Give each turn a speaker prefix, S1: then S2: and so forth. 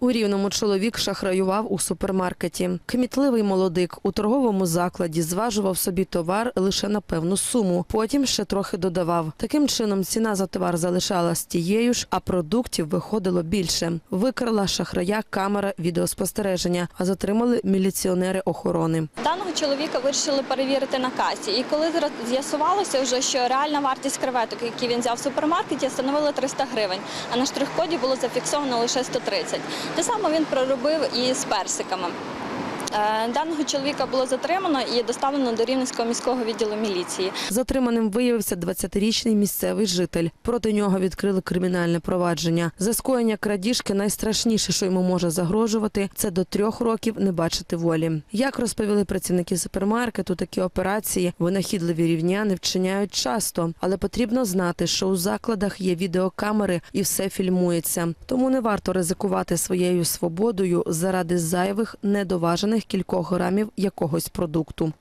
S1: У рівному чоловік шахраював у супермаркеті. Кмітливий молодик у торговому закладі зважував собі товар лише на певну суму. Потім ще трохи додавав. Таким чином ціна за товар залишалась тією ж, а продуктів виходило більше. Викрала шахрая камера відеоспостереження, а затримали міліціонери охорони.
S2: Даного чоловіка вирішили перевірити на касі. І коли з'ясувалося вже, що реальна вартість креветок, які він взяв в супермаркеті, становила 300 гривень, а на штрих-коді було зафіксовано лише 130. Те саме він проробив і з персиками. Е, Даного чоловіка було затримано і доставлено до Рівненського міського відділу міліції.
S1: Затриманим виявився 20-річний місцевий житель. Проти нього відкрили кримінальне провадження. За скоєння крадіжки найстрашніше, що йому може загрожувати, це до трьох років не бачити волі. Як розповіли працівники супермаркету, такі операції винахідливі рівняни вчиняють часто, але потрібно знати, що у закладах є відеокамери і все фільмується. Тому не варто ризикувати своєю свободою заради зайвих недоважених кількох грамів якогось продукту.